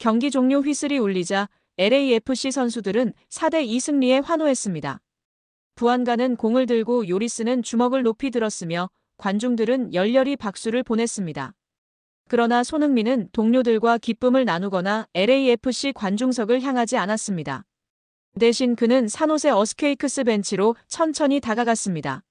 경기 종료 휘슬이 울리자 LAFC 선수들은 4대2 승리에 환호했습니다. 부안가는 공을 들고 요리스는 주먹을 높이 들었으며 관중들은 열렬히 박수를 보냈습니다. 그러나 손흥민은 동료들과 기쁨을 나누거나 LAFC 관중석을 향하지 않았습니다. 대신 그는 산호세 어스케이크스 벤치로 천천히 다가갔습니다.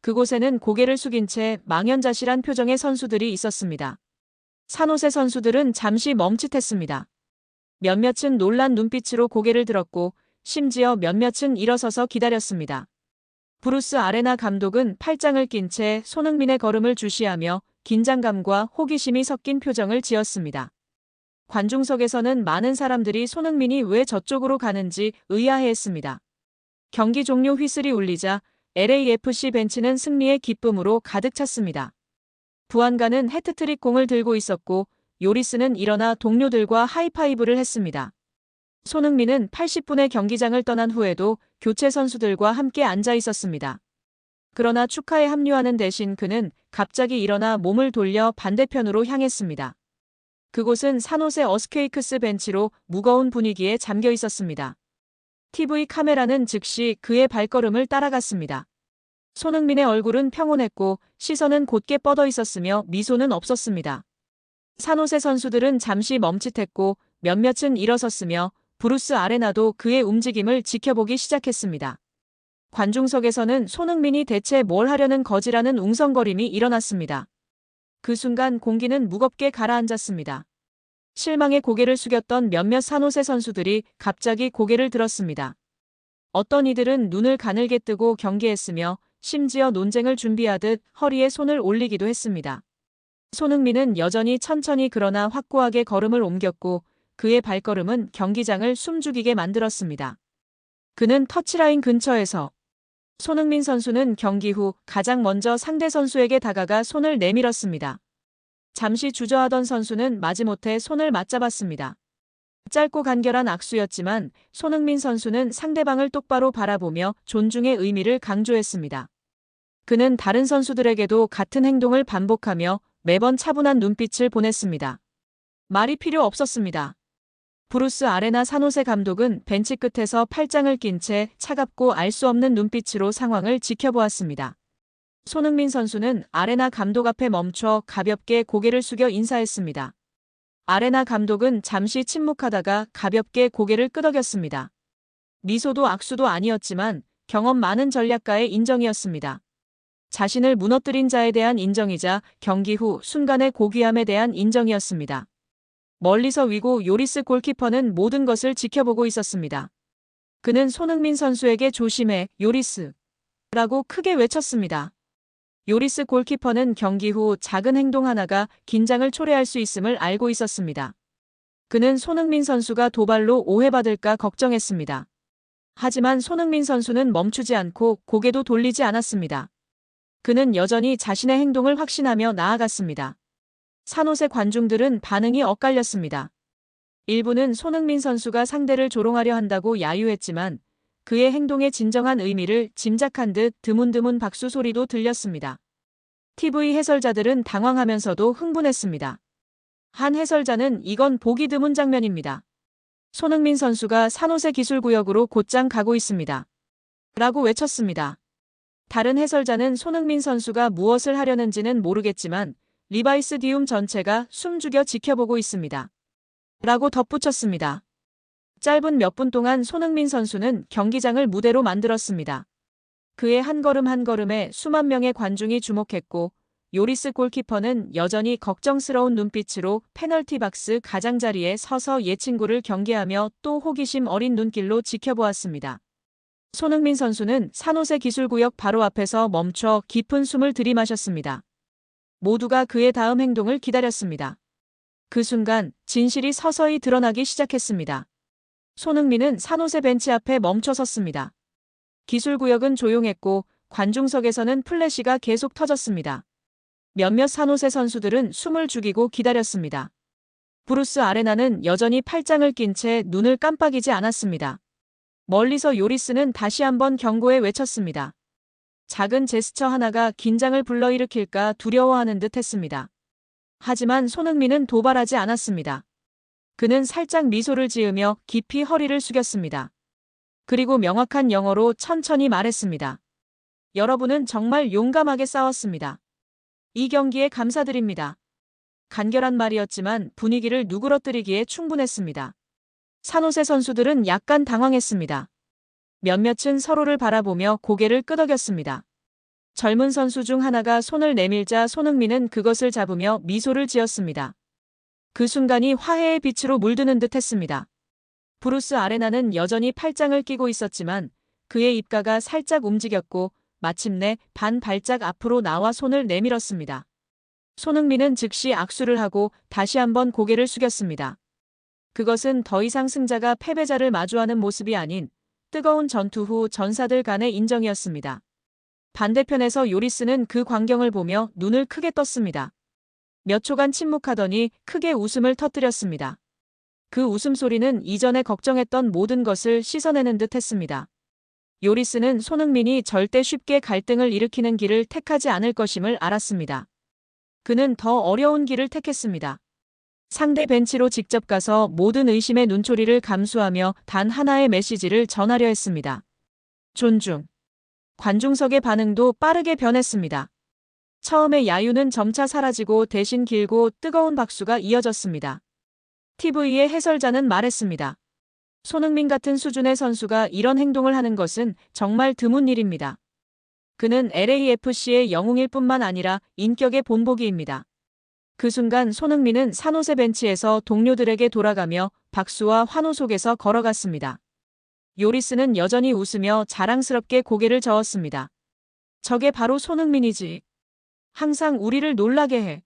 그곳에는 고개를 숙인 채 망연자실한 표정의 선수들이 있었습니다. 산호세 선수들은 잠시 멈칫했습니다. 몇몇은 놀란 눈빛으로 고개를 들었고 심지어 몇몇은 일어서서 기다렸습니다. 브루스 아레나 감독은 팔짱을 낀 채 손흥민의 걸음을 주시하며 긴장감과 호기심이 섞인 표정을 지었습니다. 관중석에서는 많은 사람들이 손흥민이 왜 저쪽으로 가는지 의아해했습니다. 경기 종료 휘슬이 울리자 LAFC 벤치는 승리의 기쁨으로 가득 찼습니다. 부안가는 해트트릭 공을 들고 있었고 요리스는 일어나 동료들과 하이파이브를 했습니다. 손흥민은 80분의 경기장을 떠난 후에도 교체 선수들과 함께 앉아 있었습니다. 그러나 축하에 합류하는 대신 그는 갑자기 일어나 몸을 돌려 반대편으로 향했습니다. 그곳은 산호세 어스케이크스 벤치로 무거운 분위기에 잠겨 있었습니다. TV 카메라는 즉시 그의 발걸음을 따라갔습니다. 손흥민의 얼굴은 평온했고 시선은 곧게 뻗어 있었으며 미소는 없었습니다. 산호세 선수들은 잠시 멈칫했고 몇몇은 일어섰으며 브루스 아레나도 그의 움직임을 지켜보기 시작했습니다. 관중석에서는 손흥민이 대체 뭘 하려는 거지라는 웅성거림이 일어났습니다. 그 순간 공기는 무겁게 가라앉았습니다. 실망의 고개를 숙였던 몇몇 산호세 선수들이 갑자기 고개를 들었습니다. 어떤 이들은 눈을 가늘게 뜨고 경계했으며 심지어 논쟁을 준비하듯 허리에 손을 올리기도 했습니다. 손흥민은 여전히 천천히 그러나 확고하게 걸음을 옮겼고 그의 발걸음은 경기장을 숨죽이게 만들었습니다. 그는 터치라인 근처에서 손흥민 선수는 경기 후 가장 먼저 상대 선수에게 다가가 손을 내밀었습니다. 잠시 주저하던 선수는 마지못해 손을 맞잡았습니다. 짧고 간결한 악수였지만 손흥민 선수는 상대방을 똑바로 바라보며 존중의 의미를 강조했습니다. 그는 다른 선수들에게도 같은 행동을 반복하며 매번 차분한 눈빛을 보냈습니다. 말이 필요 없었습니다. 브루스 아레나 산호세 감독은 벤치 끝에서 팔짱을 낀 채 차갑고 알 수 없는 눈빛으로 상황을 지켜보았습니다. 손흥민 선수는 아레나 감독 앞에 멈춰 가볍게 고개를 숙여 인사했습니다. 아레나 감독은 잠시 침묵하다가 가볍게 고개를 끄덕였습니다. 미소도 악수도 아니었지만 경험 많은 전략가의 인정이었습니다. 자신을 무너뜨린 자에 대한 인정이자 경기 후 순간의 고귀함에 대한 인정이었습니다. 멀리서 위고 요리스 골키퍼는 모든 것을 지켜보고 있었습니다. 그는 손흥민 선수에게 조심해, 요리스. 라고 크게 외쳤습니다. 요리스 골키퍼는 경기 후 작은 행동 하나가 긴장을 초래할 수 있음을 알고 있었습니다. 그는 손흥민 선수가 도발로 오해받을까 걱정했습니다. 하지만 손흥민 선수는 멈추지 않고 고개도 돌리지 않았습니다. 그는 여전히 자신의 행동을 확신하며 나아갔습니다. 산호세 관중들은 반응이 엇갈렸습니다. 일부는 손흥민 선수가 상대를 조롱하려 한다고 야유했지만 그의 행동의 진정한 의미를 짐작한 듯 드문드문 박수 소리도 들렸습니다. TV 해설자들은 당황하면서도 흥분했습니다. 한 해설자는 이건 보기 드문 장면입니다. 손흥민 선수가 산호세 기술구역으로 곧장 가고 있습니다. 라고 외쳤습니다. 다른 해설자는 손흥민 선수가 무엇을 하려는지는 모르겠지만 리바이스 디움 전체가 숨죽여 지켜보고 있습니다. 라고 덧붙였습니다. 짧은 몇 분 동안 손흥민 선수는 경기장을 무대로 만들었습니다. 그의 한 걸음 한 걸음에 수만 명의 관중이 주목했고 요리스 골키퍼는 여전히 걱정스러운 눈빛으로 페널티 박스 가장자리에 서서 예 친구를 경계하며 또 호기심 어린 눈길로 지켜보았습니다. 손흥민 선수는 산호세 기술구역 바로 앞에서 멈춰 깊은 숨을 들이마셨습니다. 모두가 그의 다음 행동을 기다렸습니다. 그 순간 진실이 서서히 드러나기 시작했습니다. 손흥민은 산호세 벤치 앞에 멈춰 섰습니다. 기술구역은 조용했고 관중석에서는 플래시가 계속 터졌습니다. 몇몇 산호세 선수들은 숨을 죽이고 기다렸습니다. 브루스 아레나는 여전히 팔짱을 낀 채 눈을 깜빡이지 않았습니다. 멀리서 요리스는 다시 한번 경고에 외쳤습니다. 작은 제스처 하나가 긴장을 불러일으킬까 두려워하는 듯 했습니다. 하지만 손흥민은 도발하지 않았습니다. 그는 살짝 미소를 지으며 깊이 허리를 숙였습니다. 그리고 명확한 영어로 천천히 말했습니다. 여러분은 정말 용감하게 싸웠습니다. 이 경기에 감사드립니다. 간결한 말이었지만 분위기를 누그러뜨리기에 충분했습니다. 산호세 선수들은 약간 당황했습니다. 몇몇은 서로를 바라보며 고개를 끄덕였습니다. 젊은 선수 중 하나가 손을 내밀자 손흥민은 그것을 잡으며 미소를 지었습니다. 그 순간이 화해의 빛으로 물드는 듯 했습니다. 브루스 아레나는 여전히 팔짱을 끼고 있었지만 그의 입가가 살짝 움직였고 마침내 반 발짝 앞으로 나와 손을 내밀었습니다. 손흥민은 즉시 악수를 하고 다시 한번 고개를 숙였습니다. 그것은 더 이상 승자가 패배자를 마주하는 모습이 아닌 뜨거운 전투 후 전사들 간의 인정이었습니다. 반대편에서 요리스는 그 광경을 보며 눈을 크게 떴습니다. 몇 초간 침묵하더니 크게 웃음을 터뜨렸습니다. 그 웃음소리는 이전에 걱정했던 모든 것을 씻어내는 듯 했습니다. 요리스는 손흥민이 절대 쉽게 갈등을 일으키는 길을 택하지 않을 것임을 알았습니다. 그는 더 어려운 길을 택했습니다. 상대 벤치로 직접 가서 모든 의심의 눈초리를 감수하며 단 하나의 메시지를 전하려 했습니다. 존중. 관중석의 반응도 빠르게 변했습니다. 처음에 야유는 점차 사라지고 대신 길고 뜨거운 박수가 이어졌습니다. TV의 해설자는 말했습니다. 손흥민 같은 수준의 선수가 이런 행동을 하는 것은 정말 드문 일입니다. 그는 LAFC의 영웅일 뿐만 아니라 인격의 본보기입니다. 그 순간 손흥민은 산호세 벤치에서 동료들에게 돌아가며 박수와 환호 속에서 걸어갔습니다. 요리스는 여전히 웃으며 자랑스럽게 고개를 저었습니다. 저게 바로 손흥민이지. 항상 우리를 놀라게 해.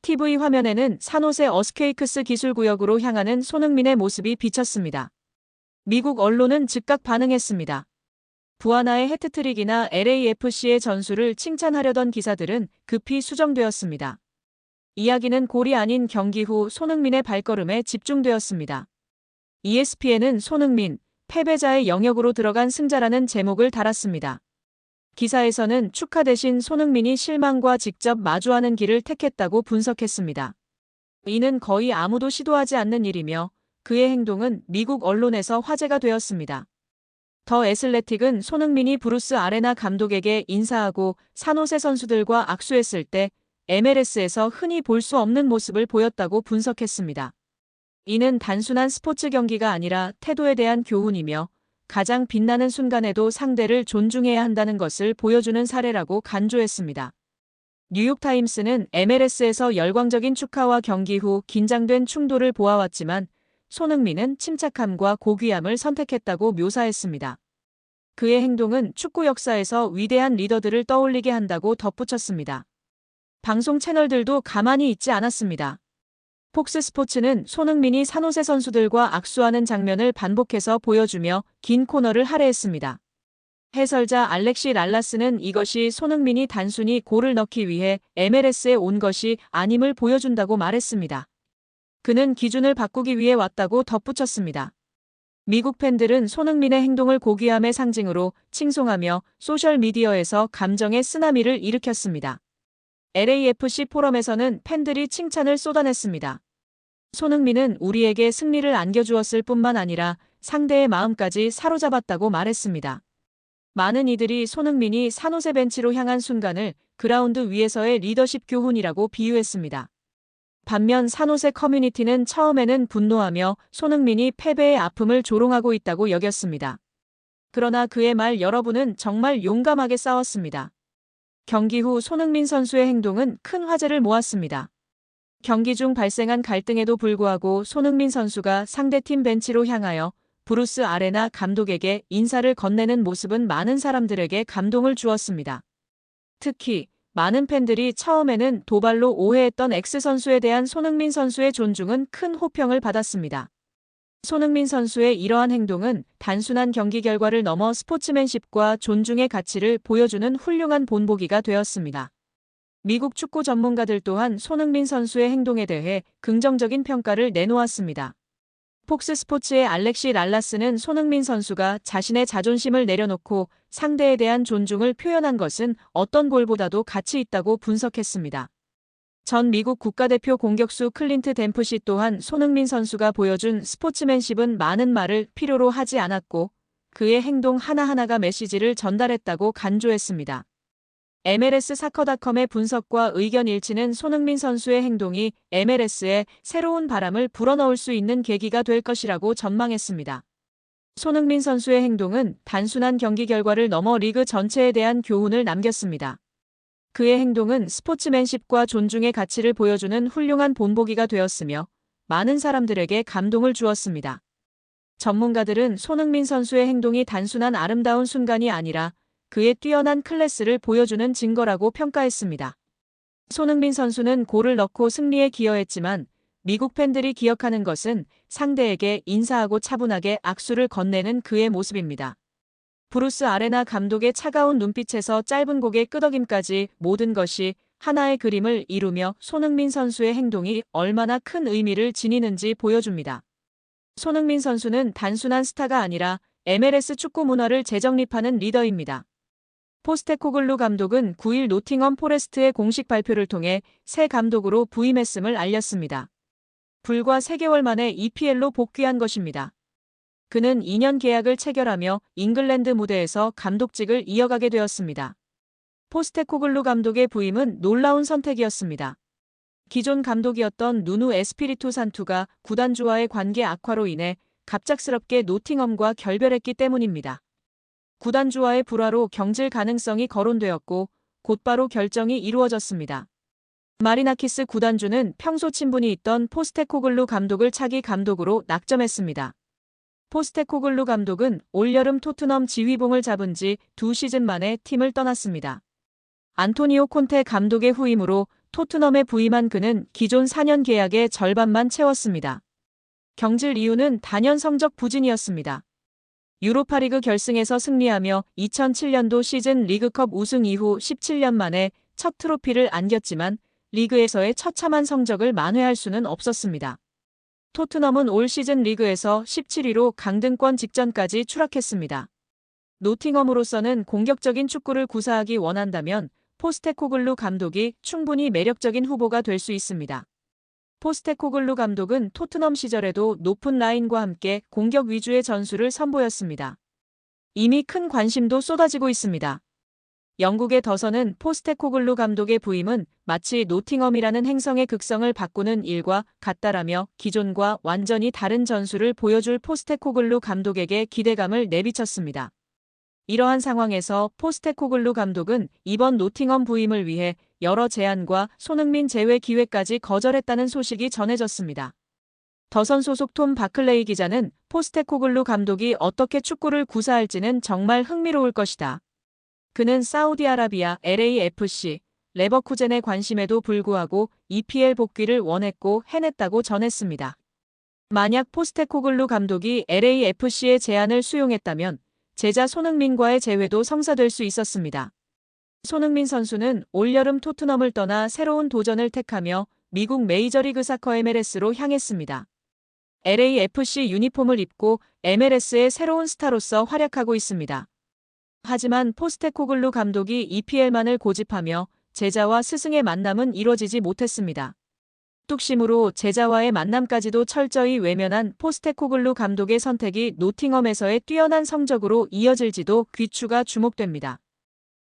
TV 화면에는 산호세 어스케이크스 기술구역으로 향하는 손흥민의 모습이 비쳤습니다. 미국 언론은 즉각 반응했습니다. 부하나의 해트트릭이나 LAFC의 전술을 칭찬하려던 기사들은 급히 수정되었습니다. 이야기는 골이 아닌 경기 후 손흥민의 발걸음에 집중되었습니다. ESPN은 손흥민, 패배자의 영역으로 들어간 승자라는 제목을 달았습니다. 기사에서는 축하 대신 손흥민이 실망과 직접 마주하는 길을 택했다고 분석했습니다. 이는 거의 아무도 시도하지 않는 일이며 그의 행동은 미국 언론에서 화제가 되었습니다. 더 애슬레틱은 손흥민이 브루스 아레나 감독에게 인사하고 산호세 선수들과 악수했을 때 MLS에서 흔히 볼 수 없는 모습을 보였다고 분석했습니다. 이는 단순한 스포츠 경기가 아니라 태도에 대한 교훈이며 가장 빛나는 순간에도 상대를 존중해야 한다는 것을 보여주는 사례라고 간조했습니다. 뉴욕타임스는 MLS에서 열광적인 축하와 경기 후 긴장된 충돌을 보아왔지만 손흥민은 침착함과 고귀함을 선택했다고 묘사했습니다. 그의 행동은 축구 역사에서 위대한 리더들을 떠올리게 한다고 덧붙였습니다. 방송 채널들도 가만히 있지 않았습니다. 폭스 스포츠는 손흥민이 산호세 선수들과 악수하는 장면을 반복해서 보여주며 긴 코너를 할애했습니다. 해설자 알렉시 랄라스는 이것이 손흥민이 단순히 골을 넣기 위해 MLS에 온 것이 아님을 보여준다고 말했습니다. 그는 기준을 바꾸기 위해 왔다고 덧붙였습니다. 미국 팬들은 손흥민의 행동을 고귀함의 상징으로 칭송하며 소셜미디어에서 감정의 쓰나미를 일으켰습니다. LAFC 포럼에서는 팬들이 칭찬을 쏟아냈습니다. 손흥민은 우리에게 승리를 안겨주었을 뿐만 아니라 상대의 마음까지 사로잡았다고 말했습니다. 많은 이들이 손흥민이 산호세 벤치로 향한 순간을 그라운드 위에서의 리더십 교훈이라고 비유했습니다. 반면 산호세 커뮤니티는 처음에는 분노하며 손흥민이 패배의 아픔을 조롱하고 있다고 여겼습니다. 그러나 그의 말 여러분은 정말 용감하게 싸웠습니다. 경기 후 손흥민 선수의 행동은 큰 화제를 모았습니다. 경기 중 발생한 갈등에도 불구하고 손흥민 선수가 상대팀 벤치로 향하여 브루스 아레나 감독에게 인사를 건네는 모습은 많은 사람들에게 감동을 주었습니다. 특히 많은 팬들이 처음에는 도발로 오해했던 X 선수에 대한 손흥민 선수의 존중은 큰 호평을 받았습니다. 손흥민 선수의 이러한 행동은 단순한 경기 결과를 넘어 스포츠맨십과 존중의 가치를 보여주는 훌륭한 본보기가 되었습니다. 미국 축구 전문가들 또한 손흥민 선수의 행동에 대해 긍정적인 평가를 내놓았습니다. 폭스 스포츠의 알렉시 랄라스는 손흥민 선수가 자신의 자존심을 내려놓고 상대에 대한 존중을 표현한 것은 어떤 골보다도 가치 있다고 분석했습니다. 전 미국 국가대표 공격수 클린트 댐프시 또한 손흥민 선수가 보여준 스포츠맨십은 많은 말을 필요로 하지 않았고 그의 행동 하나하나가 메시지를 전달했다고 간조했습니다. MLS 사커닷컴의 분석과 의견 일치는 손흥민 선수의 행동이 MLS에 새로운 바람을 불어넣을 수 있는 계기가 될 것이라고 전망했습니다. 손흥민 선수의 행동은 단순한 경기 결과를 넘어 리그 전체에 대한 교훈을 남겼습니다. 그의 행동은 스포츠맨십과 존중의 가치를 보여주는 훌륭한 본보기가 되었으며 많은 사람들에게 감동을 주었습니다. 전문가들은 손흥민 선수의 행동이 단순한 아름다운 순간이 아니라 그의 뛰어난 클래스를 보여주는 증거라고 평가했습니다. 손흥민 선수는 골을 넣고 승리에 기여했지만 미국 팬들이 기억하는 것은 상대에게 인사하고 차분하게 악수를 건네는 그의 모습입니다. 브루스 아레나 감독의 차가운 눈빛에서 짧은 곡의 끄덕임까지 모든 것이 하나의 그림을 이루며 손흥민 선수의 행동이 얼마나 큰 의미를 지니는지 보여줍니다. 손흥민 선수는 단순한 스타가 아니라 MLS 축구 문화를 재정립하는 리더입니다. 포스테코글루 감독은 9일 노팅엄 포레스트의 공식 발표를 통해 새 감독으로 부임했음을 알렸습니다. 불과 3개월 만에 EPL로 복귀한 것입니다. 그는 2년 계약을 체결하며 잉글랜드 무대에서 감독직을 이어가게 되었습니다. 포스테코글루 감독의 부임은 놀라운 선택이었습니다. 기존 감독이었던 누누 에스피리투 산투가 구단주와의 관계 악화로 인해 갑작스럽게 노팅엄과 결별했기 때문입니다. 구단주와의 불화로 경질 가능성이 거론되었고 곧바로 결정이 이루어졌습니다. 마리나키스 구단주는 평소 친분이 있던 포스테코글루 감독을 차기 감독으로 낙점했습니다. 포스테코글루 감독은 올여름 토트넘 지휘봉을 잡은 지 두 시즌 만에 팀을 떠났습니다. 안토니오 콘테 감독의 후임으로 토트넘에 부임한 그는 기존 4년 계약의 절반만 채웠습니다. 경질 이유는 단연 성적 부진이었습니다. 유로파리그 결승에서 승리하며 2007년도 시즌 리그컵 우승 이후 17년 만에 첫 트로피를 안겼지만 리그에서의 처참한 성적을 만회할 수는 없었습니다. 토트넘은 올 시즌 리그에서 17위로 강등권 직전까지 추락했습니다. 노팅엄으로서는 공격적인 축구를 구사하기 원한다면 포스테코글루 감독이 충분히 매력적인 후보가 될 수 있습니다. 포스테코글루 감독은 토트넘 시절에도 높은 라인과 함께 공격 위주의 전술을 선보였습니다. 이미 큰 관심도 쏟아지고 있습니다. 영국의 더서는 포스테코글루 감독의 부임은 마치 노팅엄이라는 행성의 극성을 바꾸는 일과 같다라며 기존과 완전히 다른 전술을 보여줄 포스테코글루 감독에게 기대감을 내비쳤습니다. 이러한 상황에서 포스테코글루 감독은 이번 노팅엄 부임을 위해 여러 제안과 손흥민 제외 기회까지 거절했다는 소식이 전해졌습니다. 더선 소속 톰 바클레이 기자는 포스테코글루 감독이 어떻게 축구를 구사할지는 정말 흥미로울 것이다. 그는 사우디아라비아 LAFC, 레버쿠젠의 관심에도 불구하고 EPL 복귀를 원했고 해냈다고 전했습니다. 만약 포스테코글루 감독이 LAFC의 제안을 수용했다면 제자 손흥민과의 재회도 성사될 수 있었습니다. 손흥민 선수는 올여름 토트넘을 떠나 새로운 도전을 택하며 미국 메이저리그 사커 MLS로 향했습니다. LAFC 유니폼을 입고 MLS의 새로운 스타로서 활약하고 있습니다. 하지만 포스테코글루 감독이 EPL만을 고집하며 제자와 스승의 만남은 이뤄지지 못했습니다. 뚝심으로 제자와의 만남까지도 철저히 외면한 포스테코글루 감독의 선택이 노팅엄에서의 뛰어난 성적으로 이어질지도 귀추가 주목됩니다.